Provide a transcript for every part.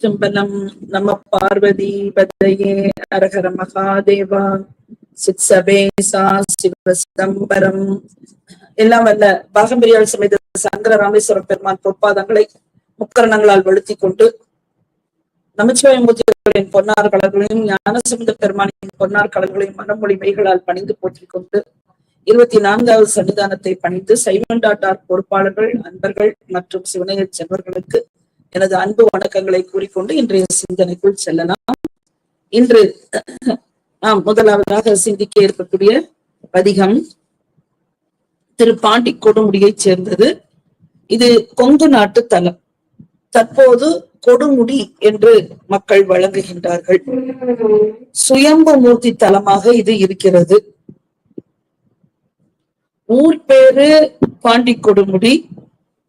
திருச்சிற்றம்பலம் நம பார்வதி பதையே அரகர மகாதேவா சித்சபேசா சிவ சிதம்பரம். எல்லாம் வல்ல பாகம்பிரியாள் சமேத சங்கர ராமேஸ்வர பெருமான் பொற்பாதங்களை முக்கரணங்களால் வெளுத்தி கொண்டு நமச்சிவாயமூர்த்திகளின் பொன்னார் கலர்களையும் ஞானசமுத பெருமானின் பொன்னார் கலர்களையும் மனமொழி மெய்களால் பணிந்து போற்றிக் கொண்டு இருபத்தி நான்காவது சன்னிதானத்தை பணிந்து சைமன் டாட்டார் பொறுப்பாளர்கள் நண்பர்கள் மற்றும் சிவனைய செல்வர்களுக்கு எனது அன்பு வணக்கங்களை கூறிக்கொண்டு இன்றைய சிந்தனைக்குள் செல்லலாம். இன்று நாம் முதலாவதாக சிந்திக்க இருக்கக்கூடிய பதிகம் திரு பாண்டி கொடுமுடியைச் சேர்ந்தது. இது கொங்கு நாட்டு தலம். தற்போது கொடுமுடி என்று மக்கள் வழங்குகின்றார்கள். சுயம்பு மூர்த்தி தலமாக இது இருக்கிறது. ஊர் பேரு பாண்டி கொடுமுடி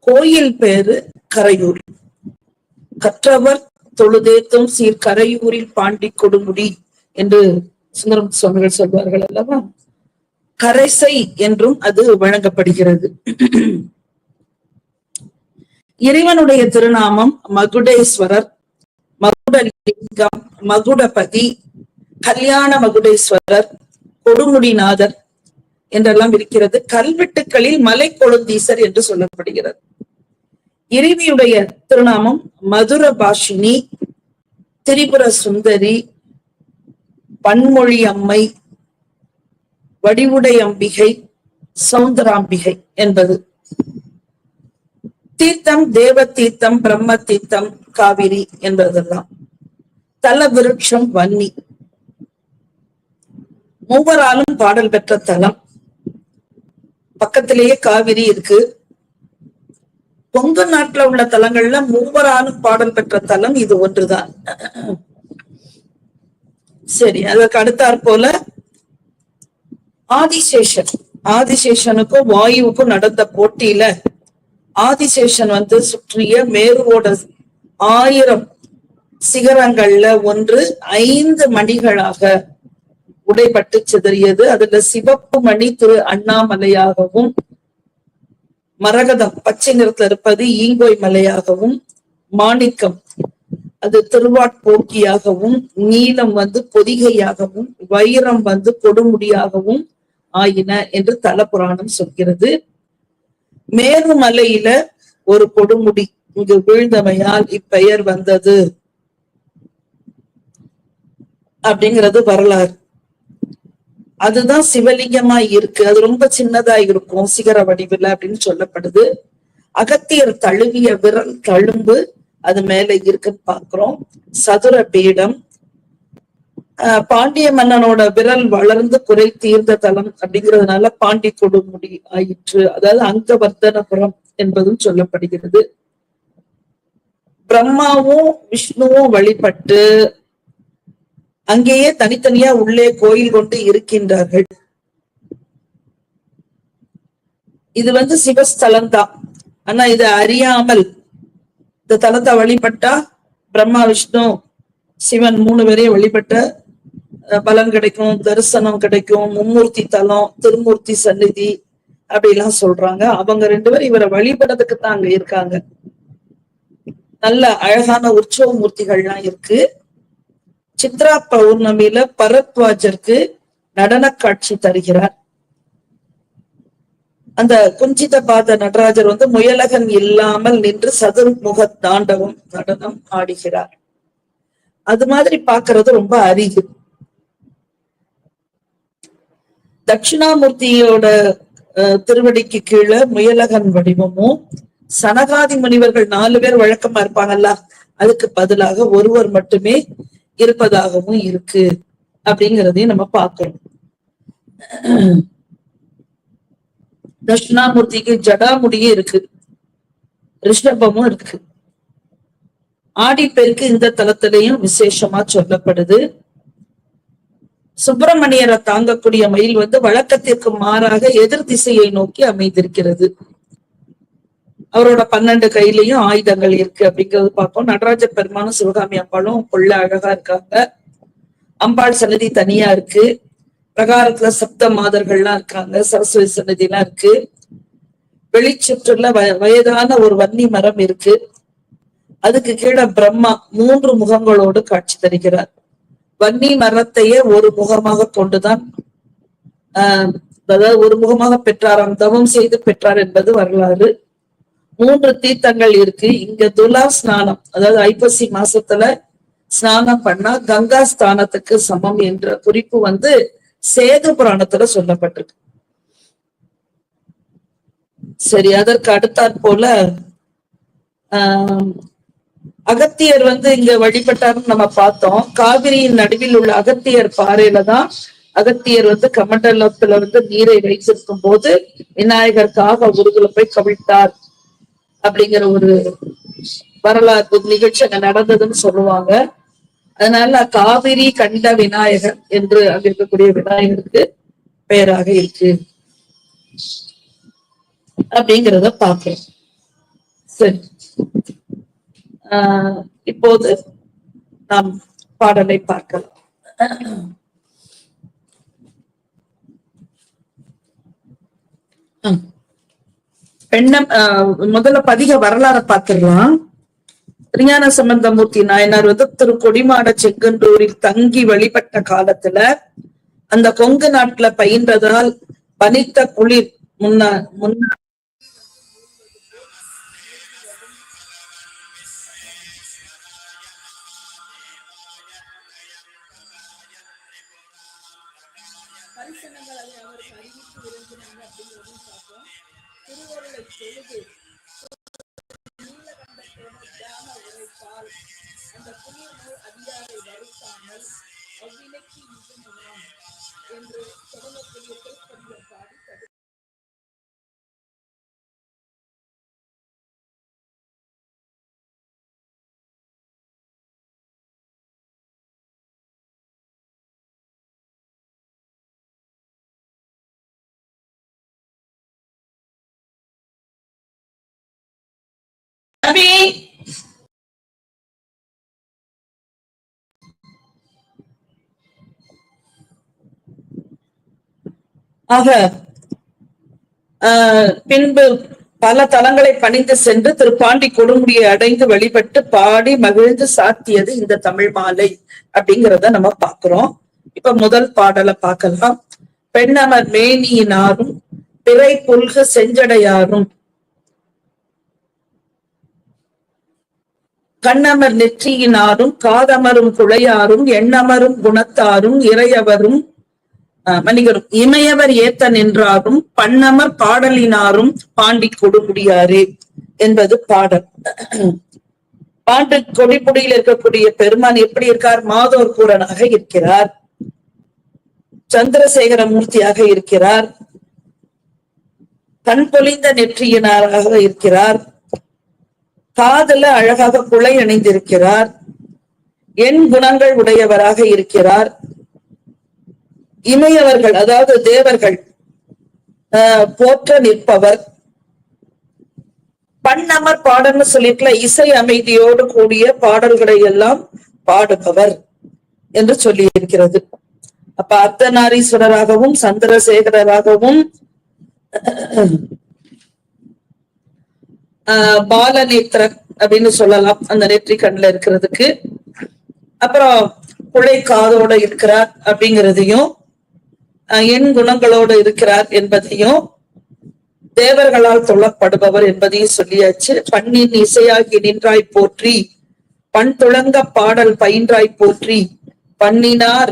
கோயில் பேரு கரையூர். கற்றவர் தொழுதேத்தும் சீர் கரையூரில் பாண்டி கொடுமுடி என்று சுந்தரம் சுவாமிகள் சொல்வார்கள் அல்லவா? கரைசை என்றும் அது வழங்கப்படுகிறது. இறைவனுடைய திருநாமம் மகுடேஸ்வரர் மகுடலிங்கம் மகுடபதி கல்யாண மகுடேஸ்வரர் கொடுமுடிநாதர் என்றெல்லாம் இருக்கிறது. கல்வெட்டுக்களில் மலை கொழுந்தீசர் என்று சொல்லப்படுகிறது. இறைவியுடைய திருநாமம் மதுர பாஷினி திரிபுர சுந்தரி பன்மொழி அம்மை வடிவுடை அம்பிகை சௌந்தராம்பிகை என்பது. தீர்த்தம் தேவ தீர்த்தம் பிரம்ம தீர்த்தம் காவிரி என்பதெல்லாம். தல விருட்சம் வன்னி. மூவராலும் பாடல் பெற்ற தலம். பக்கத்திலேயே காவிரி இருக்கு. கொங்கு நாட்டுல உள்ள தலங்கள்ல மூவராலும் பாடல் பெற்ற தலம் இது ஒன்றுதான். சரி அதற்கு அடுத்தாற் போல ஆதிசேஷன். ஆதிசேஷனுக்கும் வாயுவுக்கும் நடந்த போட்டியில ஆதிசேஷன் வந்து சுற்றிய மேருவோட ஆயிரம் சிகரங்கள்ல ஒன்று ஐந்து மணிகளாக உடைபட்டு சிதறியது. அதுல சிவப்பு மணி திரு அண்ணாமலையாகவும் மரகதம் பச்சை நிறத்துல இருப்பது ஈங்கோய் மலையாகவும் மாணிக்கம் அது திருவாட்போக்கியாகவும் நீலம் வந்து பொதிகையாகவும் வைரம் வந்து கொடுமுடியாகவும் ஆயின என்று தல புராணம் சொல்கிறது. மேருமலையில ஒரு கொடுமுடி இங்கு வீழ்ந்தமையால் இப்பெயர் வந்தது. அப்படிங்கிறது வரலாறு. அதுதான் சிவலிங்கமா இருக்கு. அது ரொம்ப சின்னதா இருக்கும். சிகர வடிவில் அப்படின்னு சொல்லப்படுது. அகத்தியர் தழுவிய விரல் தழும்பு அது மேல இருக்குன்னு பாக்குறோம். சதுர பீடம். ஆஹ் பாண்டிய மன்னனோட விரல் வளர்ந்து குறை தீர்ந்த தலம் அப்படிங்கிறதுனால பாண்டி கொடுமுடி ஆயிற்று. அதாவது அங்கவர்தனபுரம் என்பதும் சொல்லப்படுகிறது. பிரம்மாவும் விஷ்ணுவும் வழிபட்டு அங்கேயே தனித்தனியா உள்ளே கோயில் கொண்டு இருக்கின்றார்கள். இது வந்து சிவஸ்தலம் தான் ஆனா இது அறியாமல் இந்த தலத்தை வழிபட்டா பிரம்மா விஷ்ணு சிவன் மூணு பேரையும் வழிபட்ட பலன் கிடைக்கும் தரிசனம் கிடைக்கும் மும்மூர்த்தி தலம் திருமூர்த்தி சந்நிதி அப்படிலாம் சொல்றாங்க. அவங்க ரெண்டு பேரும் இவரை வழிபடுறதுக்கு தான் அங்க இருக்காங்க. நல்ல அழகான உற்சவ மூர்த்திகள்லாம் இருக்கு. சித்ரா பௌர்ணமியில பரத்வாஜருக்கு நடன காட்சி தருகிறார். அந்த குஞ்சித பாத நடராஜர் வந்து முயலகன் இல்லாமல் நின்று சதுர்முக தாண்டவம் நடனம் ஆடுகிறார். அது மாதிரி பாக்குறது ரொம்ப அரிது. தட்சிணாமூர்த்தியோட திருவடிக்கு கீழே முயலகன் வடிவமும் சனகாதி முனிவர்கள் நாலு பேர் வழக்கமா இருப்பாங்கல்ல அதுக்கு பதிலாக ஒருவர் மட்டுமே இருப்பதாகவும் இருக்கு அப்படிங்கிறதையும் நம்ம பார்க்கணும். தட்சிணாமூர்த்திக்கு ஜடாமுடியும் இருக்கு. ரிஷபமும் இருக்கு. ஆடிப்பெருக்கு இந்த தலத்திலையும் விசேஷமா சொல்லப்படுது. சுப்பிரமணியரை தாங்கக்கூடிய மயில் வந்து வழக்கத்திற்கு மாறாக எதிர் திசையை நோக்கி அமைந்திருக்கிறது. அவரோட பன்னெண்டு கையிலையும் ஆயுதங்கள் இருக்கு அப்படிங்கிறது பார்ப்போம். நடராஜ பெருமானும் சிவகாமி அம்பாளும் கொள்ள அழகா இருக்காங்க. அம்பாள் சன்னதி தனியா இருக்கு. பிரகாரத்துல சப்த மாதர்கள்லாம் இருக்காங்க. சரஸ்வதி சன்னதி எல்லாம் இருக்கு. வெளிச்சுற்றுல வ வயதான ஒரு வன்னி மரம் இருக்கு. அதுக்கு கீழே பிரம்மா மூன்று முகங்களோடு காட்சி தருகிறார். வன்னி மரத்தையே ஒரு முகமாக கொண்டுதான் ஆஹ் அதாவது ஒரு முகமாக பெற்றாராம் தவம் செய்து பெற்றார் என்பது வரலாறு. மூன்று தீர்த்தங்கள் இருக்கு. இங்க துலா ஸ்நானம் அதாவது ஐப்பசி மாசத்துல ஸ்நானம் பண்ணா கங்கா ஸ்தானத்துக்கு சமம் என்ற குறிப்பு வந்து சேது புராணத்துல சொல்லப்பட்டிருக்கு. சரி அதற்கு அடுத்தாற் போல ஆஹ் அகத்தியர் வந்து இங்க வழிபட்டாருன்னு நம்ம பார்த்தோம். காவிரியின் நடுவில் உள்ள அகத்தியர் பாறையில தான் அகத்தியர் வந்து கமண்டலத்துல வந்து நீரை வைத்திருக்கும் போது விநாயகருக்காக உருகுல போய் கவிழ்த்தார். அப்படிங்கிற ஒரு வரலாறு நிகழ்ச்சி அங்க நடந்ததுன்னு சொல்லுவாங்க. அதனால காவிரி கண்ட விநாயகர் என்று அங்க இருக்கக்கூடிய விநாயகருக்கு பெயராக இருக்கு. அப்படிங்கிறத பார்க்கிறோம் சரி. ஆஹ் இப்போது நாம் பாடலை பார்க்கலாம். பெண்ணம் ஆஹ் முதல்ல பதிக வரலாறை பார்த்துடலாம். திருஞான சம்பந்தமூர்த்தி நாயனார் வந்து திரு கொடிமாட செங்கன்றூரில் தங்கி வழிபட்ட காலத்துல அந்த கொங்கு நாட்டுல பயின்றதால் பனித்த குளிர் முன்னா முன்ன அபி ஆக பின்பு பல தலங்களை பணிந்து சென்று திருப்பாண்டி கொடுமுடியை அடைந்து வழிபட்டு பாடி மகிழ்ந்து சாத்தியது இந்த தமிழ் மாலை அப்படிங்கிறத நம்ம பார்க்கிறோம். இப்ப முதல் பாடலை பார்க்கலாம். பெண்ணமர் மேனியினாரும் பிறை புல்கு செஞ்சடையாரும் கண்ணமர் நெற்றியினாரும் காதமரும் குழையாரும் எண்ணமரும் குணத்தாரும் இறையவரும் அஹ், இமையவர் ஏத்த நின்றாரும் பண்ணமர் பாடலினாரும் பாண்டி கொடுமுடியாரே என்பது பாடல். பாண்டு கொடிப்புடியில் இருக்கக்கூடிய பெருமான் எப்படி இருக்கார்? மாதோர் கூரனாக இருக்கிறார். சந்திரசேகர மூர்த்தியாக இருக்கிறார். கண் பொலிந்த நெற்றியினாராக இருக்கிறார். காதல அழகாக குலை அணிந்திருக்கிறார். என் குணங்கள் உடையவராக இருக்கிறார். இமையவர்கள் அதாவது தேவர்கள் போற்ற நிற்பவர். பண்ணமர் பாடல்னு சொல்லிட்டுல இசை அமைதியோடு கூடிய பாடல்களை எல்லாம் பாடுபவர் என்று சொல்லி இருக்கிறது அப்ப அர்த்தநாரீஸ்வரராகவும் சந்திரசேகரராகவும் ஆஹ் பாலநேத்திரன் அப்படின்னு சொல்லலாம். அந்த நெற்றி கண்ணுல இருக்கிறதுக்கு. அப்புறம் குழை காதோட இருக்கிறார் அப்படிங்கிறதையும் எண் குணங்களோடு இருக்கிறார் என்பதையும் தேவர்களால் தொழப்படுபவர் என்பதையும் சொல்லியாச்சு. பண்ணின் இசையாகி நின்றாய் போற்றி பண் துளங்க பாடல் பயின்றாய் போற்றி பண்ணினார்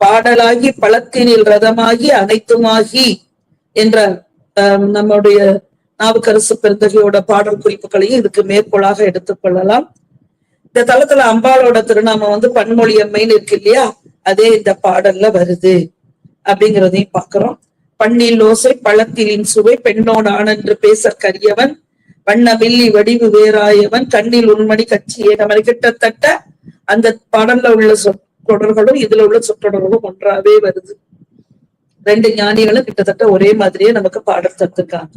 பாடலாகி பழத்தினில் ரதமாகி அனைத்துமாகி என்ற நம்முடைய நாவுக்கரசு பெருந்தகையோட பாடல் குறிப்புகளையும் இதுக்கு மேற்கோளாக எடுத்துக்கொள்ளலாம் இந்த தளத்துல அம்பாளோட திருநாமம் வந்து பன்மொழி அம்மைன்னு இருக்கு இல்லையா? அதே இந்த பாடல்ல வருது. அப்படிங்கிறதையும் பாக்குறோம் பண்ணில் ஓசை பழத்திலின் சுவை பெண்ணோடு ஆனென்று பேச கரியவன் வண்ணமில்லி வடிவு வேறாயவன் கண்ணில் உண்மணி கட்சி ஏகமணி கிட்டத்தட்ட அந்த பாடல்ல உள்ள சொற்றொடர்களும் இதுல உள்ள சொற்றொடர்களும் ஒன்றாவே வருது. ரெண்டு ஞானிகளும் கிட்டத்தட்ட ஒரே மாதிரியே நமக்கு பாடல் தத்துக்காங்க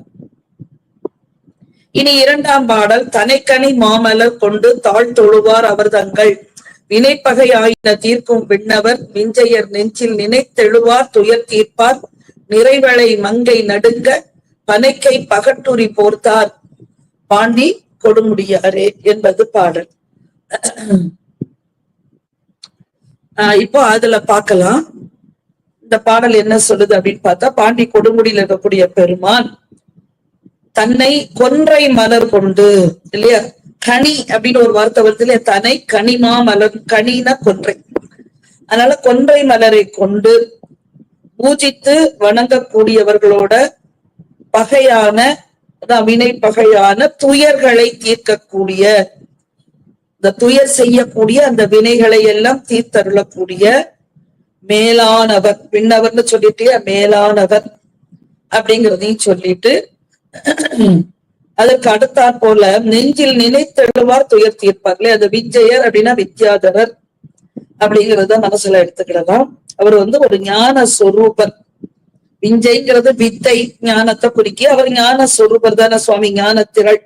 இனி இரண்டாம் பாடல் தனைக்கனி மாமலர் கொண்டு தாழ் தொழுவார் அவர் தங்கள். வினைப்பகை ஆயின தீர்க்கும் விண்ணவர் விஞ்சையர் நெஞ்சில் நினைத்தெழுவார் துயர் தீர்ப்பார் நிறைவளை மங்கை நடுங்க பனைக்கை பகட்டுரி போர்த்தார். பாண்டி கொடுமுடியாரே என்பது பாடல். ஆஹ் இப்போ அதுல பார்க்கலாம். இந்த பாடல் என்ன சொல்லுது அப்படின்னு பார்த்தா பாண்டி கொடுமுடியில் இருக்கக்கூடிய பெருமான் தன்னை கொன்றை மலர் கொண்டு இல்லையா? கனி அப்படின்னு ஒரு வார்த்தை வருது இல்லையா? தன்னை கனிமா மலர் கனினா கொன்றை. அதனால கொன்றை மலரை கொண்டு பூஜித்து வணங்கக்கூடியவர்களோட பகையான வினை பகையான துயர்களை தீர்க்கக்கூடிய இந்த துயர் செய்யக்கூடிய அந்த வினைகளை எல்லாம் தீர்த்தருளக்கூடிய மேலானவர் விண்ணவர்னு சொல்லிட்டு மேலானவர் அப்படிங்கிறதையும் சொல்லிட்டு அதற்கு அடுத்தாற் போல நெஞ்சில் நினைத்தெழுவார் துயர் தீர்ப்பார்களே அது விஜயர் அப்படின்னா வித்யாதரர் அப்படிங்கிறத மனசுல எடுத்துக்கிடலாம். அவர் வந்து ஒரு ஞான சொரூபர். விஞ்சைங்கிறது வித்தை ஞானத்தை குறிக்கி அவர் ஞான சொரூபர் தானே சுவாமி ஞான திரள்.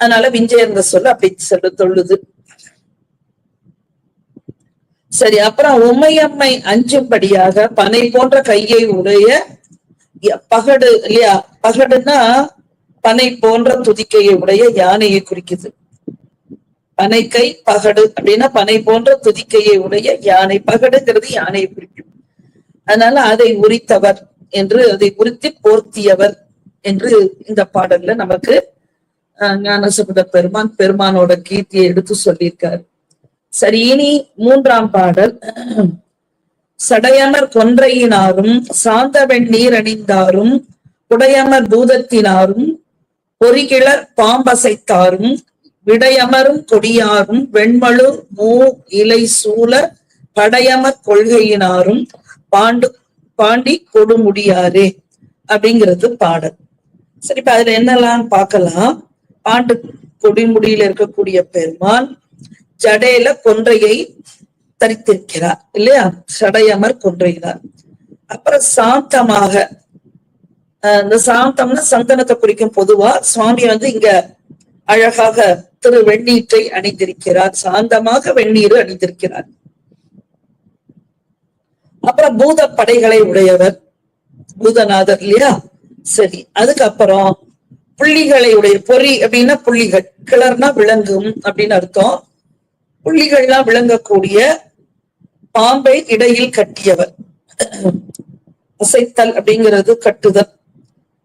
அதனால விஞ்சயர்ந்த சொல்ல அப்படி சொல்ல தொழுது. சரி அப்புறம் உமையம்மை அஞ்சும்படியாக பனை போன்ற கையை உடைய பகடு இல்லையா? பகடுன்னா பனை போன்ற துதிக்கையை உடைய யானையை குறிக்குது. பனைக்கை பகடு அப்படின்னா பனை போன்ற துதிக்கையை உடைய யானை. பகடுங்கிறது யானையை குறிக்கும். அதனால அதை உரித்தவர் என்று அதை உரித்து போர்த்தியவர் என்று இந்த பாடல்ல நமக்கு ஞானசபத பெருமான் பெருமானோட கீர்த்தியை எடுத்து சொல்லியிருக்காரு. சரி இனி மூன்றாம் பாடல். சடையமர் கொன்றையினாரும் சாந்த வெண்ணீர் அணிந்தாரும் உடையமர் பூதத்தினாரும் பொறிகிளர் பாம்பசைத்தாரும் விடையமரும் கொடியாரும் வெண்மழு மூ இலை சூழ படையமர் கொள்கையினாரும் பாண்டு பாண்டி கொடுமுடியாரே அப்படிங்கிறது பாடல். சரி இப்ப அதுல என்னெல்லாம் பார்க்கலாம்? பாண்டு கொடிமுடியில இருக்கக்கூடிய பெருமான் ஜடையில கொன்றையை தரித்திருக்கிறார் இல்லையா? சடையமர் கொன்றுகிறார். அப்புறம் சாந்தமாக இந்த சாந்தம்னா சந்தனத்தை குறிக்கும் பொதுவா சுவாமி வந்து இங்க அழகாக திரு வெண்ணீற்றை அணிந்திருக்கிறார். சாந்தமாக வெந்நீர் அணிந்திருக்கிறார். அப்புறம் பூத படைகளை உடையவர் பூதநாதர் இல்லையா? சரி அதுக்கப்புறம் புள்ளிகளை உடைய பொறி அப்படின்னா புள்ளிகள் கிளர்னா விளங்கும் அப்படின்னு அர்த்தம். புள்ளிகள்லாம் விளங்கக்கூடிய பாம்பை இடையில் கட்டியவர். அசைத்தல் அப்படிங்கிறது கட்டுதல்.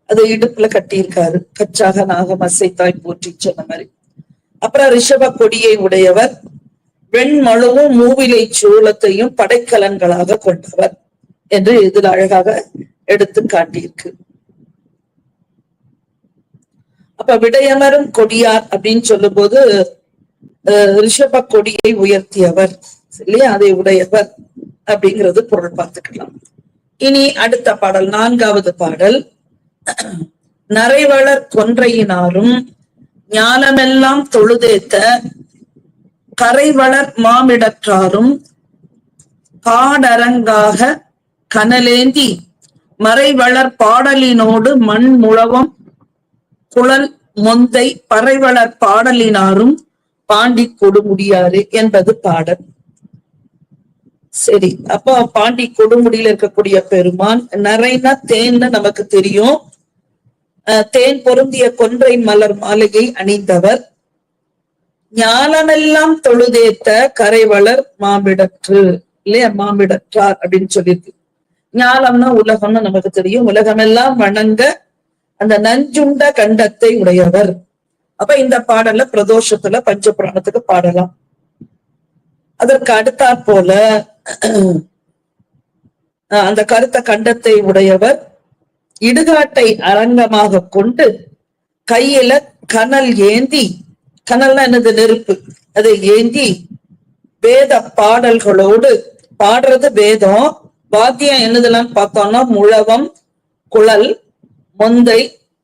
அது இடுப்புல கட்டியிருக்காரு. கச்சாக நாகம் அசைத்தாய் போற்றி சொன்ன மாதிரி. அப்புறம் ரிஷப கொடியை உடையவர். வெண்மழுவும் மூவிலை சோளத்தையும் படைக்கலன்களாக கொண்டவர் என்று இதில் அழகாக எடுத்து காட்டியிருக்கு. அப்ப விடயமரும் கொடியார் அப்படின்னு சொல்லும்போது போது ரிஷப கொடியை உயர்த்தியவர் இல்லையா? அதை உடையவர் அப்படிங்கிறது பொருள் பார்த்துக்கலாம். இனி அடுத்த பாடல் நான்காவது பாடல். நரைவளர் கொன்றையினாரும் ஞானமெல்லாம் தொழுதேத்த கரைவளர் மாமிடற்றாரும் காடரங்காக கனலேந்தி மறைவளர் பாடலினோடு மண் முழவம் குழல் மொந்தை பறைவளர் பாடலினாரும் பாண்டி கொடுமுடியாறு என்பது பாடல். சரி அப்போ பாண்டி கொடுமுடியில இருக்கக்கூடிய பெருமான் நிறைனா தேன்னு நமக்கு தெரியும். தேன் பொருந்திய கொன்றை மலர் மாலையை அணிந்தவர். ஞானமெல்லாம் தொழுதேத்த கரைவளர் மாமிடற்று இல்லையா மாமிடற்றார் அப்படின்னு சொல்லியிருக்கு. ஞானம்னா உலகம்னு நமக்கு தெரியும். உலகமெல்லாம் வணங்க அந்த நஞ்சுண்ட கண்டத்தை உடையவர். அப்ப இந்த பாடல்ல பிரதோஷத்துல பஞ்சபுராணத்துக்கு பாடலாம். அதற்கு அடுத்தாற் போல அந்த கருத்த கண்டத்தை உடையவர் இடுகாட்டை அரங்கமாக கொண்டு கையில கனல் ஏந்தி கனல்னா என்னது? நெருப்பு. அதை ஏந்தி வேத பாடல்களோடு பாடுறது வேதம். வாத்தியம் என்னதெல்லாம் பார்த்தோம்னா முழவம் குழல் மொந்தை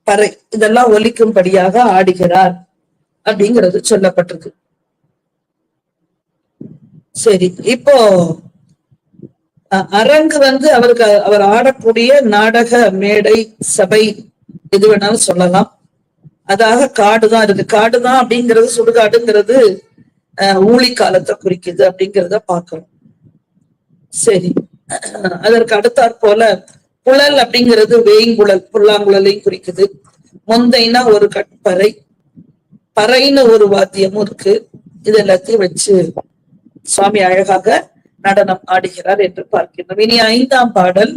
பறை இதெல்லாம் ஒலிக்கும்படியாக ஆடுகிறார் அப்படிங்கிறது சொல்லப்பட்டிருக்கு. சரி இப்போ அரங்கு வந்து அவருக்கு அவர் ஆடக்கூடிய நாடக மேடை சபை எது வேணாலும் சொல்லலாம். அதாக காடுதான் இருக்கு காடுதான் அப்படிங்கிறது சுடுகாடுங்கிறது ஊழி காலத்தை குறிக்குது அப்படிங்கிறத பார்க்கணும் சரி அதற்கு அடுத்தாற் போல புழல் அப்படிங்கிறது வேய்ங்குழல் புல்லாங்குழலையும் குறிக்குது. முந்தைனா ஒரு கட்பறை பறைன்னு ஒரு வாத்தியமும் இருக்கு. இது எல்லாத்தையும் வச்சு சுவாமி அழகாக நடனம் ஆடுகிறார் என்று பார்க்கின்றோம். இனி ஐந்தாம் பாடல்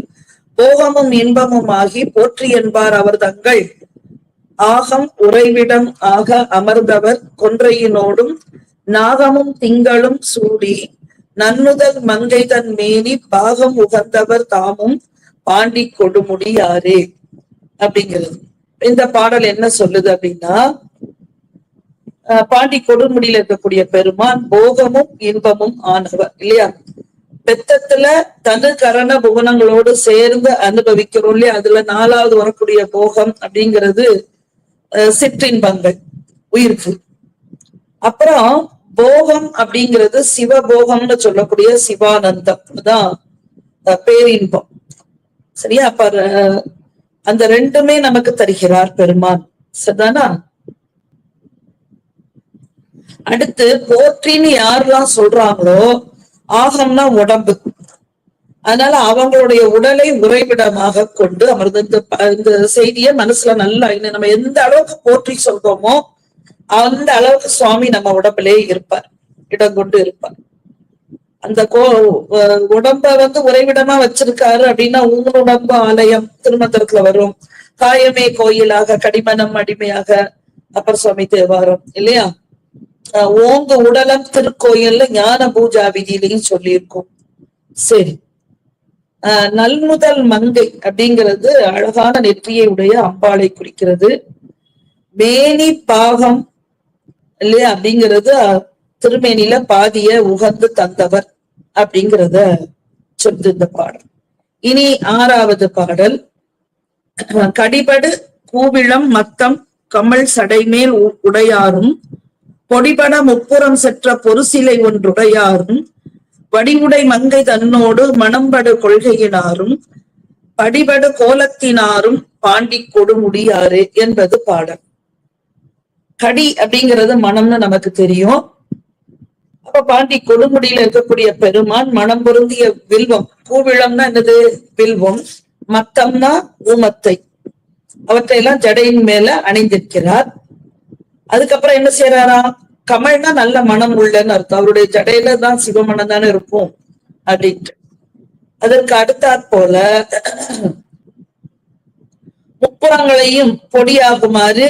போகமும் இன்பமும் ஆகி போற்றி என்பார் அவர் தங்கள். ஆகம் உறைவிடம் ஆக அமர்ந்தவர் கொன்றையினோடும் நாகமும் திங்களும் சூடி நன்னுதல் மங்கை தன் மேனி பாகம் உகந்தவர் தாமும் பாண்டி கொடுமுடியாரே அப்படிங்கிறது. இந்த பாடல் என்ன சொல்லுது அப்படின்னா பாண்டி கொடுமுடியில இருக்கக்கூடிய பெருமான் போகமும் இன்பமும் ஆனவர் இல்லையா? பெத்தத்துல தனு கரண புவனங்களோடு சேர்ந்து அனுபவிக்கிறோம் இல்லையா? அதுல நாலாவது வரக்கூடிய போகம் அப்படிங்கிறது அஹ் சிற்றின்பங்கள் உயிருக்கு அப்புறம் போகம் அப்படிங்கிறது சிவபோகம்னு சொல்லக்கூடிய சிவானந்தம் தான் பேரின்பம். சரியா? அப்ப அந்த ரெண்டுமே நமக்கு தருகிறார் பெருமான். சரிதானா? அடுத்து போற்றின்னு யாரெல்லாம் சொல்றாங்களோ ஆகம்னா உடம்பு. அதனால அவங்களுடைய உடலை உறைவிடமாக கொண்டு அமர்ந்த இந்த இந்த செய்தியை மனசுல நல்லா இன்னும் நம்ம எந்த அளவுக்கு போற்றி சொல்றோமோ அந்த அளவுக்கு சுவாமி நம்ம உடம்பிலே இருப்பார் இடம் கொண்டு இருப்பார். அந்த கோ உடம்ப வந்து உறைவிடமா வச்சிருக்காரு அப்படின்னா உங்க உடம்பு ஆலயம் திருமந்திரத்துல வரும். காயமே கோயிலாக கடிமனம் அடிமையாக அப்பர் சுவாமி தேவாரம் இல்லையா? அஹ் ஓங்கு உடலம் திருக்கோயில்ல ஞான பூஜா விதியிலையும் சொல்லியிருக்கோம். சரி. ஆஹ் நல்முதல் மங்கை அப்படிங்கிறது அழகான நெற்றியை உடைய அம்பாளை குறிக்கிறது. மேனி பாகம் இல்லையா? அப்படிங்கிறது திருமேனில பாதிய உகந்து தந்தவர் அப்படிங்கிறத சொல்லுது இந்த பாடல். இனி ஆறாவது பாடல். கடிபடு கூவிளம் மத்தம் கமல் சடைமேல் உ- உடையாரும் பொடிபட முப்புறம் செற்ற பொருசிலை ஒன்றுடையாரும் வடிவுடை மங்கை தன்னோடு மணம்படு கொள்கையினாரும் படிபடு கோலத்தினாரும் பாண்டி கொடுமுடியாறு என்பது பாடல். கடி அப்படிங்கிறது மனம்னு நமக்கு தெரியும். அப்ப பாண்டி கொடுமுடியில இருக்கக்கூடிய பெருமான் மனம் பொருந்திய வில்வம். கூவிளம்னா என்னது? வில்வம். மத்தம்னா ஊமத்தை. அவற்றையெல்லாம் ஜடையின் மேல அணிந்திருக்கிறார். அதுக்கப்புறம் என்ன செய்யறாராம் கமல்னா நல்ல மனம் உள்ளன்னு அர்த்தம். அவருடைய ஜடையில தான் சிவமனம் தானே இருக்கும் அப்படின்ட்டு. அதற்கு அடுத்தாற் போல முப்புறங்களையும் பொடியாகுமாறு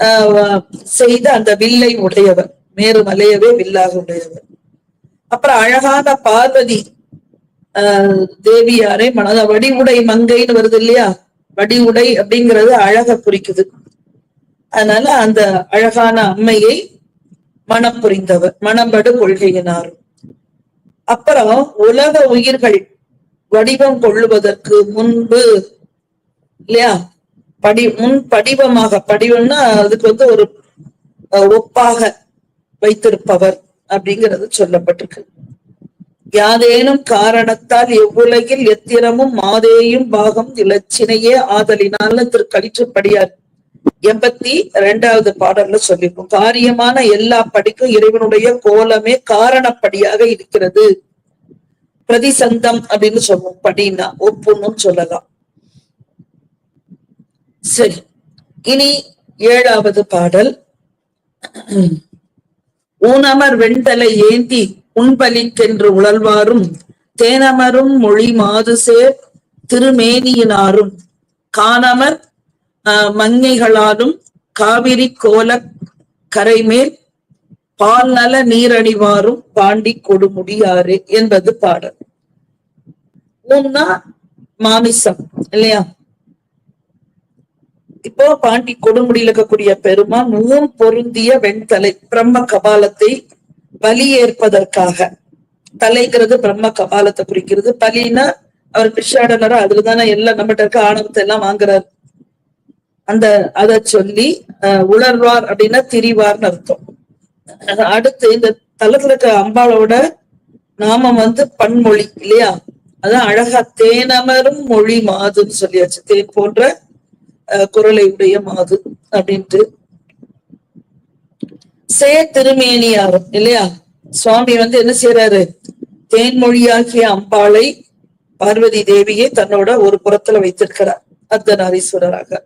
ஆஹ், செய்த அந்த வில்லை உடையவர். மேரு மலையவே வில்லாக உடையவர். அப்புறம் அழகான பார்வதி ஆஹ், தேவியாரை மனத வடிவுடை மங்கைன்னு வருது இல்லையா? வடிவுடை அப்படிங்கிறது அழக குறிக்குது. அதனால அந்த அழகான அம்மையை மனம் புரிந்தவர் மனம்படு கொள்கையினார். அப்புறம் உலக உயிர்கள் வடிவம் கொள்ளுவதற்கு முன்பு இல்லையா? படி முன் படிவமாக படிவம்னா அதுக்கு வந்து ஒரு ஒப்பாக வைத்திருப்பவர் அப்படிங்கிறது சொல்லப்பட்டிருக்கு. யாதேனும் காரணத்தால் எவ்வுலகில் எத்திரமும் மாதேயும் பாகம் இலச்சினையே ஆதலினால திரு கலிற்றுப்படியார் எண்பத்தி ரெண்டாவது பாடல்ல சொல்லியிருக்கோம். காரியமான எல்லா படிக்கும் இறைவனுடைய கோலமே காரணப்படியாக இருக்கிறது. பிரதிசந்தம் அப்படின்னு சொல்லுவோம். படின்னா ஒப்புன்னு சொல்லலாம். சரி. இனி ஏழாவது பாடல். ஊனமர் வெண்தலை ஏந்தி உண்பலிக்கென்று உழல்வாரும் தேனமரும் மொழி மாது சேர் திருமேனியினாரும். காணமர் ஆஹ், மங்கைகளாலும் காவிரி கோல கரைமேல் பால் நல நீரணிவாரும் பாண்டி கொடுமுடியாறு என்பது பாடல். ஊன்னா மாமிசம் இல்லையா? இப்போ பாண்டி கொடுமுடியில் இருக்கக்கூடிய பெருமான் ஊன் பொருந்திய வெண்தலை பிரம்ம கபாலத்தை பலி ஏற்பதற்காக தலைங்கிறது பிரம்ம கபாலத்தை குறிக்கிறது. பலின்னா அவர் பிஷாடனரா அதுலதானே எல்லாம் நம்மகிட்ட இருக்க ஆணவத்தை எல்லாம் வாங்குறாரு. அந்த அத சொல்லி அஹ், உணர்வார் அப்படின்னா திரிவார்னு அர்த்தம். அடுத்து இந்த தலத்துல இருக்க அம்பாளோட நாமம் வந்து பன்மொழி இல்லையா? அதான் அழகா தேனமரும் மொழி மாதுன்னு சொல்லியாச்சு. தேன் போன்ற குரலை உடைய மாது அப்படின்ட்டு. சே திருமேனியார் இல்லையா? சுவாமி வந்து என்ன செய்யறாரு தேன்மொழியாகிய அம்பாளை பார்வதி தேவியை தன்னோட ஒரு புறத்துல வைத்திருக்கிறார் அர்த்தநாரீஸ்வரராக.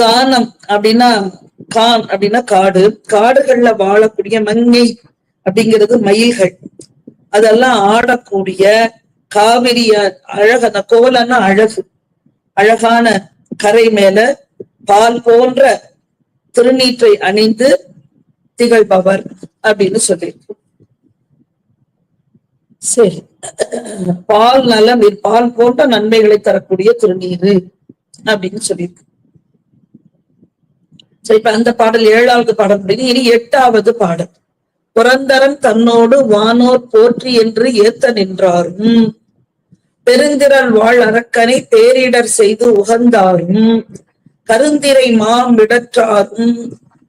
கானம் அப்படின்னா கான் அப்படின்னா காடு. காடுகள்ல வாழக்கூடிய மங்கை அப்படிங்கிறது மயில்கள். அதெல்லாம் ஆடக்கூடிய காவிரிய அழகு அந்த கோலன்னா அழகு. அழகான கரை மேல பால் போன்ற திருநீற்றை அணிந்து திகழ்பவர் அப்படின்னு சொல்லியிருக்கோம் சரி. பால் நலம் பால் போன்ற நன்மைகளை தரக்கூடிய திருநீர் அப்படின்னு சொல்லியிருக்கு. சரி இப்ப அந்த பாடல் ஏழாவது பாடல் முடியுது. இனி எட்டாவது பாடல். புரந்தரன் தன்னோடு வானோர் போற்றி என்று ஏத்த நின்றாரும் பெருந்திரள் வாழ் அரக்கனை பேரிடர் செய்து உகந்தாரும் கருந்திரை மாமிடற்றாரும்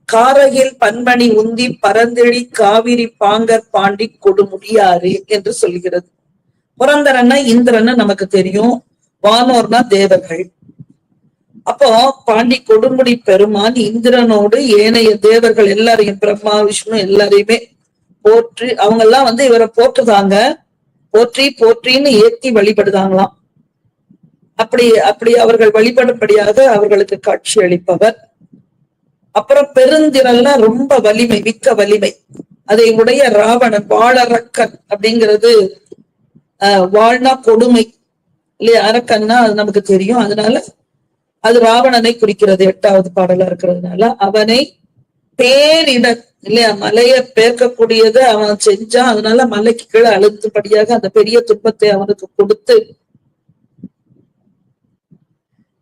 காரகில் பன்மணி உந்தி பரந்திழி காவிரி பாங்கர் பாண்டி கொடுமுடியாரு என்று சொல்கிறது. புரந்தரன்னா இந்திரன்னு நமக்கு தெரியும் வானோர்னா தேவர்கள். அப்போ பாண்டி கொடுமுடி பெருமான் இந்திரனோடு ஏனைய தேவர்கள் எல்லாரையும் பிரம்மா விஷ்ணு எல்லாரையுமே போற்றி அவங்க எல்லாம் வந்து இவரை போற்றுதாங்க. போற்றி போற்றின்னு ஏத்தி வழிபடுதாங்களாம். அப்படி அப்படி அவர்கள் வழிபடும்படியாக அவர்களுக்கு காட்சி அளிப்பவர். அப்புறம் பெருந்திரல்னா ரொம்ப வலிமை மிக்க வலிமை. அதை உடைய ராவணன் வாழறக்கன் அப்படிங்கிறது ஆஹ் வாழ்னா கொடுமை. இல்லையா? அரக்கன்னா அது நமக்கு தெரியும். அதனால அது ராவணனை குறிக்கிறது எட்டாவது பாடலா இருக்கிறதுனால. அவனை பேரிட இல்லையா மலைய பேர்க்கக்கூடியது அவன் செஞ்சான். அதனால மலைக்கு கீழே அழுத்தும்படியாக அந்த பெரிய துன்பத்தை அவனுக்கு கொடுத்து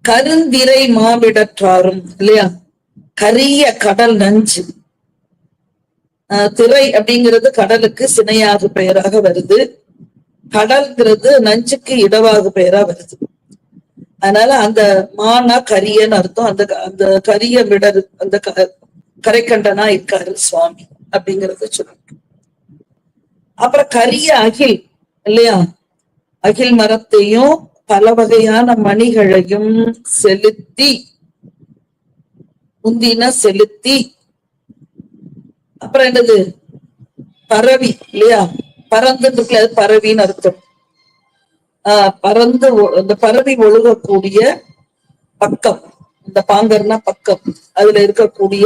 கருந்திரை மாவிடற்றாரும் இல்லையா? கரிய கடல் நஞ்சு. திரை அப்படிங்கிறது கடலுக்கு சினையாக பெயராக வருது. கடல்ங்கிறது நஞ்சுக்கு இடவாகு பெயரா வருது. அதனால அந்த மானா கரியன்னு அர்த்தம். அந்த அந்த கரிய விடர் அந்த கரைக்கண்டனா இருக்காரு சுவாமி அப்படிங்கறத சொல்லுங்க அப்புறம் கரிய அகில் இல்லையா? அகில் மரத்தையும் பல வகையான மணிகளையும் செலுத்தி முந்தின செலுத்தி அப்புறம் என்னது? பரவி இல்லையா? பறந்து அது பரவின்னு அர்த்தம். ஆஹ் பறந்து இந்த பரவி ஒழுகக்கூடிய பக்கம் இந்த பாங்கர்னா பக்கம் அதுல இருக்கக்கூடிய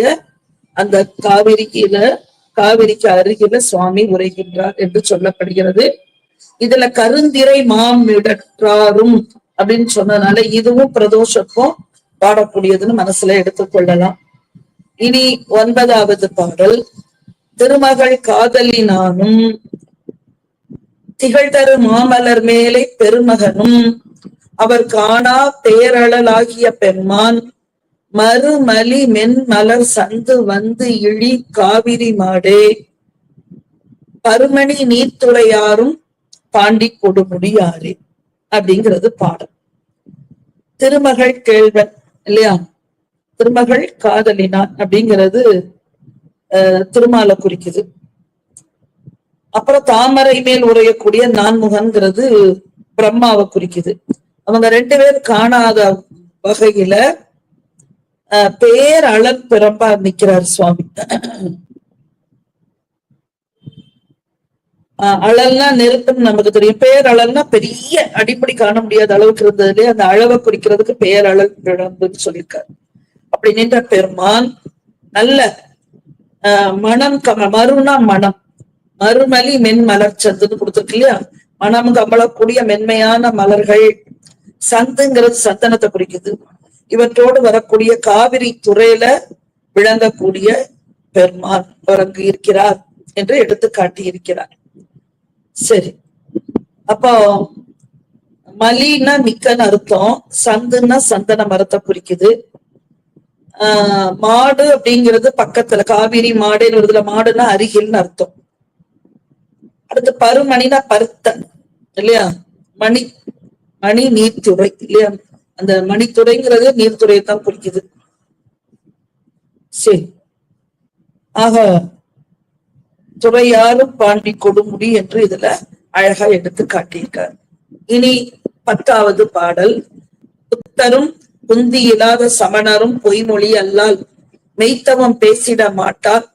அந்த காவிரியில காவிரிக்கு அருகில சுவாமி உரைகின்றார் என்று சொல்லப்படுகிறது. இதுல கருந்திரை மாமிடற்றாரும் அப்படின்னு சொன்னதுனால இதுவும் பிரதோஷக்கும் பாடக்கூடியதுன்னு மனசுல எடுத்துக்கொள்ளலாம் இனி ஒன்பதாவது பாடல். திருமகள் காதலினானும் திகழ்தரு மாமலர் மேலே பெருமகனும் அவர் காணா பேரழலாகிய பெம்மான் மறுமலி மென்மலர் சந்து வந்து இழி காவிரி மாடே. பருமணி நீர்த்துறையாரும் பாண்டி கொடுமுடியாரே அப்படிங்கிறது பாடம் திருமகள் கேள்வன் இல்லையா? திருமகள் காதலினான் அப்படிங்கிறது திருமாலை குறிக்குது. அப்புறம் தாமரை மேல் உரையக்கூடிய நான்முகன்கிறது பிரம்மாவை குறிக்குது. அவங்க ரெண்டு பேர் காணாத வகையில பேர் பிறப்பா நிக்கிறார் சுவாமி. அழல்னா நெருப்புன்னு நமக்கு தெரியும். பேர் பெரிய அடிப்படி காண முடியாத அளவுக்கு இருந்ததுலயே அந்த அளவை குறிக்கிறதுக்கு பேர் பிறந்துன்னு சொல்லியிருக்காரு. அப்படி நின்ற பெருமான் நல்ல மனம் கம மறுனா மனம். மறுமலி மென் மலர் சந்துன்னு கொடுத்துருக்கு இல்லையா? மனம் கமலக்கூடிய மென்மையான மலர்கள். சந்துங்கிறது சந்தனத்தை குறிக்குது. இவற்றோடு வரக்கூடிய காவிரி துறையில விளங்கக்கூடிய பெருமான் வரங்கு இருக்கிறார் என்று எடுத்து காட்டி இருக்கிறார் சரி. அப்போ மலின்னா மிக்கன்னு அர்த்தம் சந்துன்னா சந்தன மரத்தை குறிக்குது. ஆஹ் மாடு அப்படிங்கிறது பக்கத்துல காவிரி மாடுன்னு வருதுல மாடுன்னா அருகில்னு அர்த்தம். அடுத்து பருமணினா பருத்த இல்லையா? மணி மணி நீர்த்துறை இல்லையா? அந்த மணித்துறைங்கிறது நீர்த்துறையை தான் குறிக்குது. சரி. ஆக துறையாரும் பாண்டி கொடுமுடி என்று இதுல அழகா எடுத்து காட்டியிருக்கார். இனி பத்தாவது பாடல். புத்தரும் குந்தி இல்லாத சமணரும் பொய்மொழி அல்லால் மெய்த்தவம் பேசிட மாட்டார்.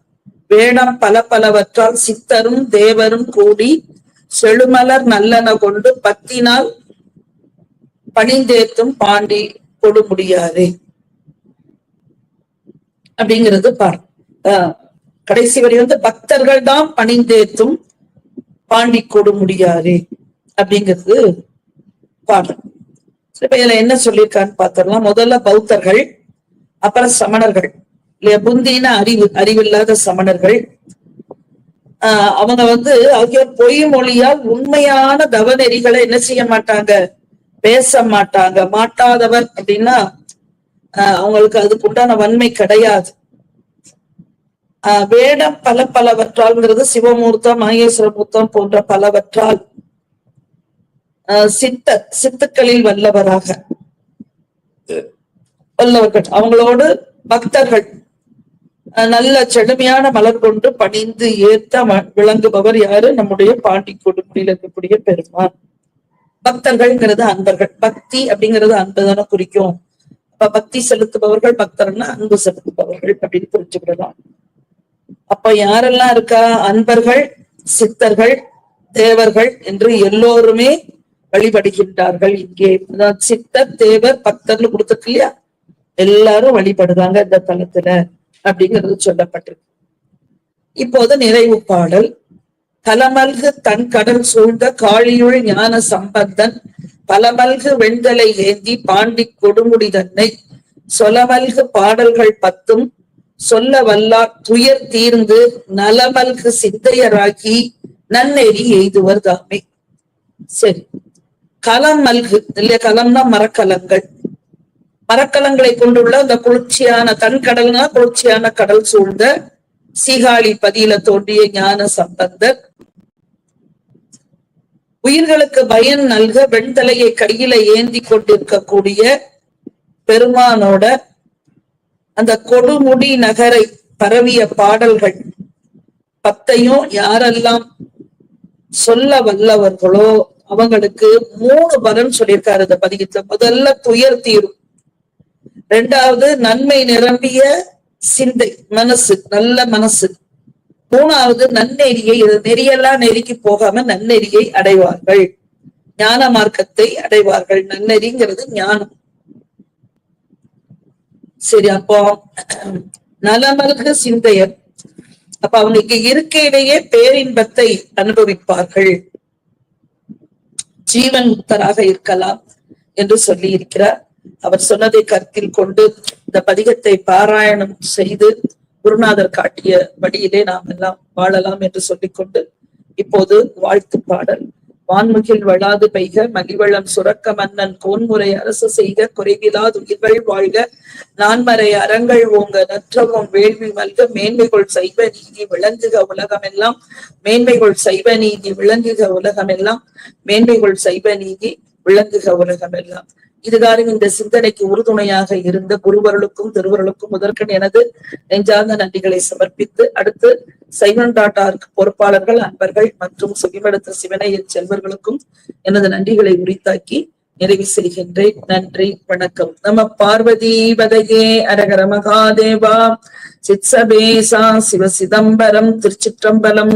வேடம் பல பலவற்றால் சித்தரும் தேவரும் கூடி செழுமலர் நல்லன கொண்டு பத்தினால் பணிந்தேத்தும் பாண்டி கொடு முடியாதே அப்படிங்கிறது பாரு. ஆஹ் கடைசி வரி வந்து பக்தர்கள் தான் பணிந்தேத்தும் பாண்டி கொடு முடியாதே அப்படிங்கிறது பாடல் இப்ப இதுல என்ன சொல்லியிருக்கான்னு பார்த்தோம்னா முதல்ல பௌத்தர்கள் அப்புறம் சமணர்கள். இல்லையா புந்தின அறிவு அறிவில்லாத சமணர்கள். ஆஹ் அவங்க வந்து அவங்க பொய் மொழியால் உண்மையான தவநெறிகளை என்ன செய்ய மாட்டாங்க? பேச மாட்டாங்க மாட்டாதவர் அப்படின்னா ஆஹ் அவங்களுக்கு அதுக்கு உண்டான வன்மை கிடையாது. ஆஹ் வேடம் பல பலவற்றால்ங்கிறது சிவமூர்த்தம் மகேஸ்வரமூர்த்தம் போன்ற பலவற்றால் ஆஹ் சித்த சித்துக்களில் வல்லவராக. வல்லவர்கள் அவங்களோடு பக்தர்கள் நல்ல செழுமையான மலர் கொண்டு பணிந்து ஏத்த விளங்குபவர் யாரு? நம்முடைய பாண்டி கொடுமுடியில் இருக்கக்கூடிய பெருமான். பக்தர்கள்ங்கிறது அன்பர்கள். பக்தி அப்படிங்கிறது அன்பு தானே குறிக்கும். அப்ப பக்தி செலுத்துபவர்கள் பக்தர்னா அன்பு செலுத்துபவர்கள் அப்படின்னு புரிஞ்சுக்கிடலாம். அப்ப யாரெல்லாம் இருக்கா? அன்பர்கள் சித்தர்கள் தேவர்கள் என்று எல்லோருமே வழிபடுகின்றார்கள். இங்கே அதான் சித்தர் தேவர் பக்தர்னு கொடுத்துருக்கு இல்லையா? எல்லாரும் வழிபடுறாங்க இந்த தலத்துல அப்படிங்கிறது சொல்லப்பட்டிருக்கு. இப்போது நிறைவு பாடல். கலமல்கு தன் கடல் சூழ்ந்த காளியுள் ஞான சம்பந்தன் பலமல்கு வெண்தலை ஏந்தி பாண்டி கொடுமுடி தன்னை சொலமல்கு பாடல்கள் பத்தும் சொல்ல வல்லார் துயர் தீர்ந்து நலமல்கு சிந்தையராகி நன்னெறி எய்துவர் தாமே. சரி கலம் மல்கு இல்லையா கலம்னா மரக்கலங்கள். மரக்கலங்களை கொண்டுள்ள அந்த குளிர்ச்சியான தன் கடல்னா குளிர்ச்சியான கடல் சூழ்ந்த சீகாழி பதியில தோன்றிய ஞான சம்பந்தர். உயிர்களுக்கு பயன் நல்க வெண்தலையை கையில ஏந்தி கொண்டிருக்கக்கூடிய பெருமானோட அந்த கொடுமுடி நகரை பரவிய பாடல்கள். பத்தையும் யாரெல்லாம் சொல்ல வல்லவர்களோ அவங்களுக்கு மூணு பலன் சொல்லியிருக்காரு இந்த பதிகத்துல. முதல்ல துயர் தீரும். ரெண்டாவது நன்மை நிரம்பிய சிந்தை மனசு நல்ல மனசு. மூணாவது நன்னெறியை இது நெறியெல்லாம் நெறிக்கு போகாம நன்னெறியை அடைவார்கள். ஞான மார்க்கத்தை அடைவார்கள். நன்னெறிங்கிறது ஞானம். சரி அப்போ நலமல்க சிந்தையர். அப்ப அவங்களுக்கு இருக்கையிலேயே பேரின்பத்தை அனுபவிப்பார்கள். ஜீவன் முக்தராக இருக்கலாம் என்று சொல்லி இருக்கிறார். அவர் சொன்னதை கருத்தில் கொண்டு இந்த பதிகத்தை பாராயணம் செய்து குருநாதர் காட்டிய வழியிலே நாம் எல்லாம் வாழலாம் என்று சொல்லிக்கொண்டு இப்போது வாழ்த்து பாடல். வான்முகில் வளாது பெய்க மகிழ்வளம் சுரக்க மன்னன் கோன்முறை அரசு செய்க குறைவிலாது உயிர்கள் வாழ்க நான்மறை அறங்கள் ஓங்க நற்றவும் வேள்வி மல்க மேன்மைகள் சைவ நீதி விளங்குக உலகம் எல்லாம் மேன்மைகள் சைவ நீதி விளங்குக உலகம் எல்லாம் மேன்மைகள் சைவ நீதி விளங்குக உலகம் எல்லாம் இதுகாரும் இந்த சிந்தனைக்கு உறுதுணையாக இருந்த குருவர்களுக்கும் திருவருளுக்கும் முதற்கண் எனது நெஞ்சார்ந்த நன்றிகளை சமர்ப்பித்து அடுத்து சைவன் டாட்டாருக்கு பொறுப்பாளர்கள் அன்பர்கள் மற்றும் சுகிமெடுத்த சிவனையின் செல்வர்களுக்கும் எனது நன்றிகளை உரித்தாக்கி நிறைவு செய்கின்றேன். நன்றி வணக்கம். நம பார்வதி வதையே அரகர மகாதேவா. சித்சபேசா சிவ சிதம்பரம் திருச்சிற்றம்பலம்.